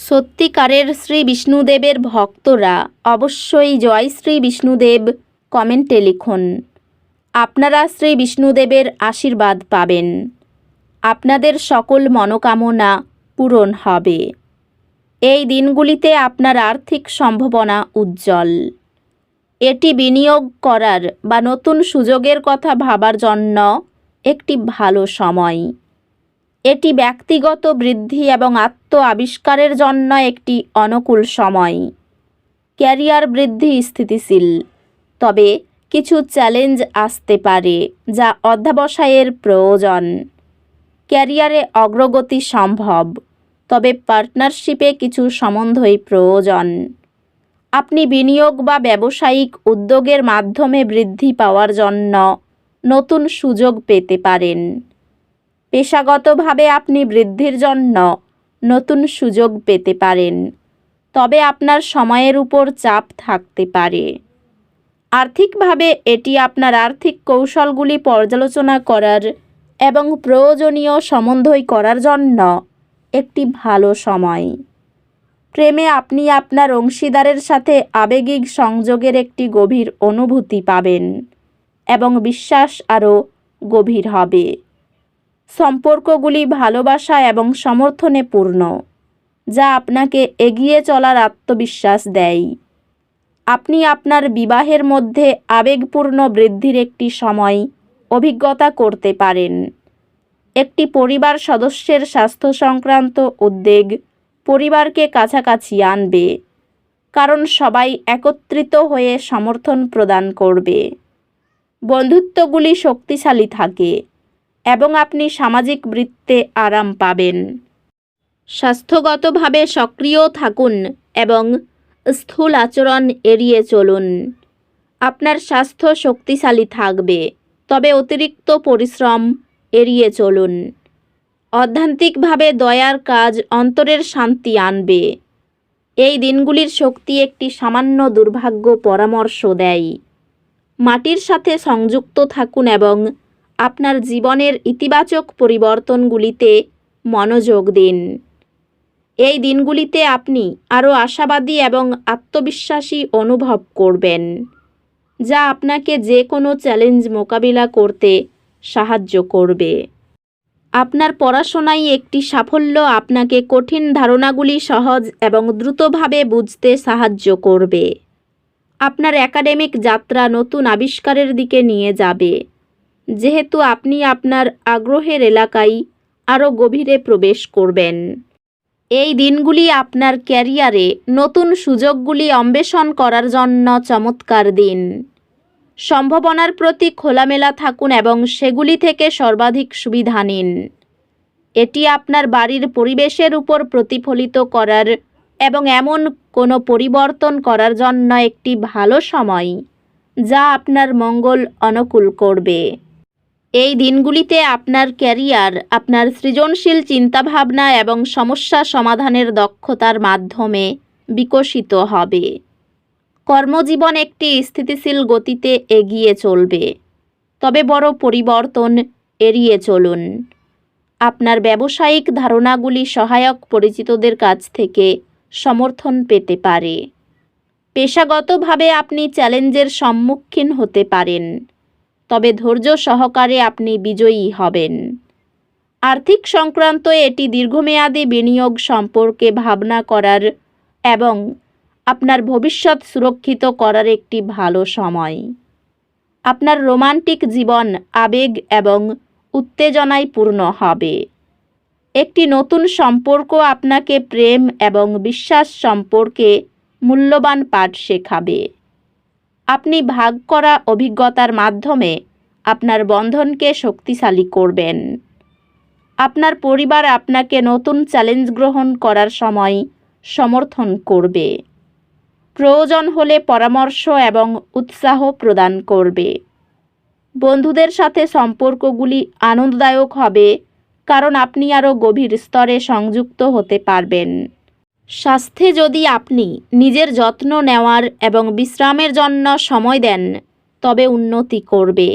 সত্যিকারের শ্রী বিষ্ণুদেবের ভক্তরা অবশ্যই জয় শ্রী বিষ্ণুদেব কমেন্টে লিখুন। আপনারা শ্রী বিষ্ণুদেবের আশীর্বাদ পাবেন। আপনাদের সকল মনোকামনা পূরণ হবে। এই দিনগুলিতে আপনার আর্থিক সম্ভাবনা উজ্জ্বল। এটি বিনিয়োগ করার বা নতুন সুযোগের কথা ভাবার জন্য একটি ভালো সময়। এটি ব্যক্তিগত বৃদ্ধি এবং আত্ম আবিষ্কারের জন্য একটি অনুকূল সময়। ক্যারিয়ার বৃদ্ধি স্থিতিশীল, তবে কিছু চ্যালেঞ্জ আসতে পারে, যা অধ্যাবসায়ের প্রয়োজন। ক্যারিয়ারে অগ্রগতি সম্ভব, তবে পার্টনারশিপে কিছু সম্বন্ধই প্রয়োজন। আপনি বিনিয়োগ বা ব্যবসায়িক উদ্যোগের মাধ্যমে বৃদ্ধি পাওয়ার জন্য নতুন সুযোগ পেতে পারেন। পেশাগতভাবে আপনি বৃদ্ধির জন্য নতুন সুযোগ পেতে পারেন, তবে আপনার সময়ের উপর চাপ থাকতে পারে। আর্থিকভাবে এটি আপনার আর্থিক কৌশলগুলি পর্যালোচনা করার এবং প্রয়োজনীয় সম্বন্ধই করার জন্য একটি ভালো সময়। প্রেমে আপনি আপনার অংশীদারের সাথে আবেগিক সংযোগের একটি গভীর অনুভূতি পাবেন এবং বিশ্বাস আরও গভীর হবে। সম্পর্কগুলি ভালোবাসা এবং সমর্থনে পূর্ণ, যা আপনাকে এগিয়ে চলার আত্মবিশ্বাস দেয়। আপনি আপনার বিবাহের মধ্যে আবেগপূর্ণ বৃদ্ধির একটি সময়, অভিজ্ঞতা করতে পারেন। একটি পরিবার সদস্যের স্বাস্থ্য সংক্রান্ত উদ্বেগ পরিবারকে কাছাকাছি আনবে, কারণ সবাই একত্রিত হয়ে সমর্থন প্রদান করবে। বন্ধুত্বগুলি শক্তিশালী থাকে এবং আপনি সামাজিক বৃত্তে আরাম পাবেন। স্বাস্থ্যগতভাবে সক্রিয় থাকুন এবং স্থূল আচরণ এড়িয়ে চলুন। আপনার স্বাস্থ্য শক্তিশালী থাকবে, তবে অতিরিক্ত পরিশ্রম এড়িয়ে চলুন। অধ্যান্তিকভাবে দয়ার কাজ অন্তরের শান্তি আনবে। এই দিনগুলির শক্তি একটি সামান্য দুর্ভাগ্য পরামর্শ দেয়। মাটির সাথে সংযুক্ত থাকুন এবং আপনার জীবনের ইতিবাচক পরিবর্তনগুলিতে মনোযোগ দিন। এই দিনগুলিতে আপনি আরও আশাবাদী এবং আত্মবিশ্বাসী অনুভব করবেন, যা আপনাকে যে কোনো চ্যালেঞ্জ মোকাবিলা করতে সাহায্য করবে। আপনার পড়াশোনায় একটি সাফল্য আপনাকে কঠিন ধারণাগুলি সহজ এবং দ্রুতভাবে বুঝতে সাহায্য করবে। আপনার একাডেমিক যাত্রা নতুন আবিষ্কারের দিকে নিয়ে যাবে। যেহেতু আপনি আপনার আগ্রহের এলাকায় আরও গভীরে প্রবেশ করবেন। এই দিনগুলি আপনার ক্যারিয়ারে নতুন সুযোগগুলি অন্বেষণ করার জন্য চমৎকার দিন। সম্ভাবনার প্রতি খোলামেলা থাকুন এবং সেগুলি থেকে সর্বাধিক সুবিধা নিন। এটি আপনার বাড়ির পরিবেশের উপর প্রতিফলিত করার এবং এমন কোনো পরিবর্তন করার জন্য একটি ভালো সময়, যা আপনার মঙ্গল অনুকূল করবে। এই দিনগুলিতে আপনার ক্যারিয়ার, আপনার সৃজনশীল চিন্তাভাবনা এবং সমস্যা সমাধানের দক্ষতার মাধ্যমে বিকশিত হবে। কর্মজীবন একটি স্থিতিশীল গতিতে এগিয়ে চলবে। তবে বড় পরিবর্তন এড়িয়ে চলুন। আপনার ব্যবসায়িক ধারণাগুলি সহায়ক পরিচিতদের কাছ থেকে সমর্থন পেতে পারে। পেশাগতভাবে আপনি চ্যালেঞ্জের সম্মুখীন হতে পারেন। তবে ধৈর্য সহকারে আপনি বিজয়ী হবেন। আর্থিক সংক্রান্ত এটি দীর্ঘমেয়াদী বিনিয়োগ সম্পর্কে ভাবনা করার এবং আপনার ভবিষ্যৎ সুরক্ষিত করার একটি ভালো সময়। আপনার রোমান্টিক জীবন আবেগ এবং উত্তেজনায় পূর্ণ হবে। একটি নতুন সম্পর্ক আপনাকে প্রেম এবং বিশ্বাস সম্পর্কে মূল্যবান পাঠ শেখাবে। আপনি ভাগ করা অভিজ্ঞতার মাধ্যমে আপনার বন্ধনকে শক্তিশালী করবেন। আপনার পরিবার আপনাকে নতুন চ্যালেঞ্জ গ্রহণ করার সময় সমর্থন করবে। প্রয়োজন হলে পরামর্শ এবং উৎসাহ প্রদান করবে। বন্ধুদের সাথে সম্পর্কগুলি আনন্দদায়ক হবে, কারণ আপনি আরও গভীর স্তরে সংযুক্ত হতে পারবেন। স্বাস্থ্যে যদি আপনি নিজের যত্ন নেওয়ার এবং বিশ্রামের জন্য সময় দেন, তবে উন্নতি করবে।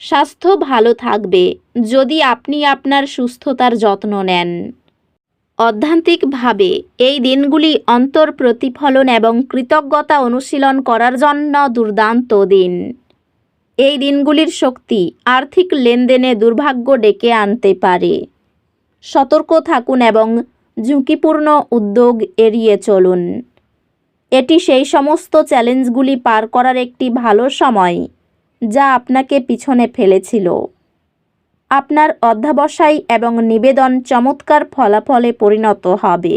স্বাস্থ্য ভালো থাকবে যদি আপনি আপনার সুস্থতার যত্ন নেন। অধ্যান্তিকভাবে এই দিনগুলি অন্তর প্রতিফলন এবং কৃতজ্ঞতা অনুশীলন করার জন্য দুর্দান্ত দিন। এই দিনগুলির শক্তি আর্থিক লেনদেনে দুর্ভাগ্য ডেকে আনতে পারে। সতর্ক থাকুন এবং ঝুঁকিপূর্ণ উদ্যোগ এড়িয়ে চলুন। এটি সেই সমস্ত চ্যালেঞ্জগুলি পার করার একটি ভালো সময় যা আপনাকে পিছনে ফেলেছিল। আপনার অধ্যাবসায় এবং নিবেদন চমৎকার ফলাফলে পরিণত হবে,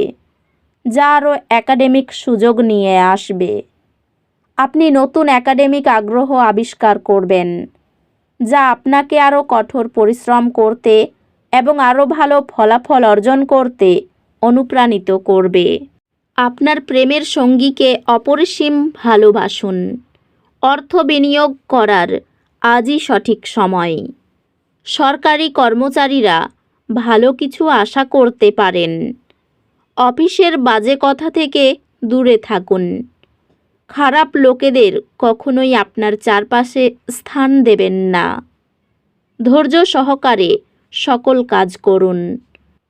যা আরও একাডেমিক সুযোগ নিয়ে আসবে। আপনি নতুন একাডেমিক আগ্রহ আবিষ্কার করবেন, যা আপনাকে আরও কঠোর পরিশ্রম করতে এবং আরও ভালো ফলাফল অর্জন করতে অনুপ্রাণিত করবে। আপনার প্রেমের সঙ্গীকে অপরিসীম ভালোবাসুন। অর্থ বিনিয়োগ করার আজই সঠিক সময়। সরকারি কর্মচারীরা ভালো কিছু আশা করতে পারেন। অফিসের বাজে কথা থেকে দূরে থাকুন। খারাপ লোকেদের কখনোই আপনার চারপাশে স্থান দেবেন না। ধৈর্য সহকারে সকল কাজ করুন।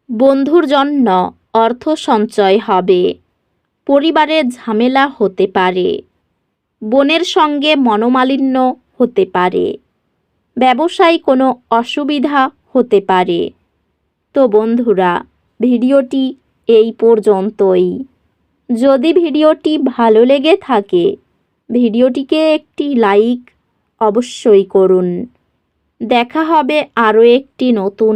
বন্ধুর জন্য অর্থ সঞ্চয় হবে। পরিবারে ঝামেলা হতে পারে। বোনের সঙ্গে মনোমালিন্য হতে পারে। ব্যবসায় কোনো অসুবিধা হতে পারে। তো বন্ধুরা, ভিডিওটি এই পর্যন্তই। যদি ভিডিওটি ভালো লেগে থাকে, ভিডিওটিকে একটি লাইক অবশ্যই করুন। দেখা হবে আরও একটি নতুন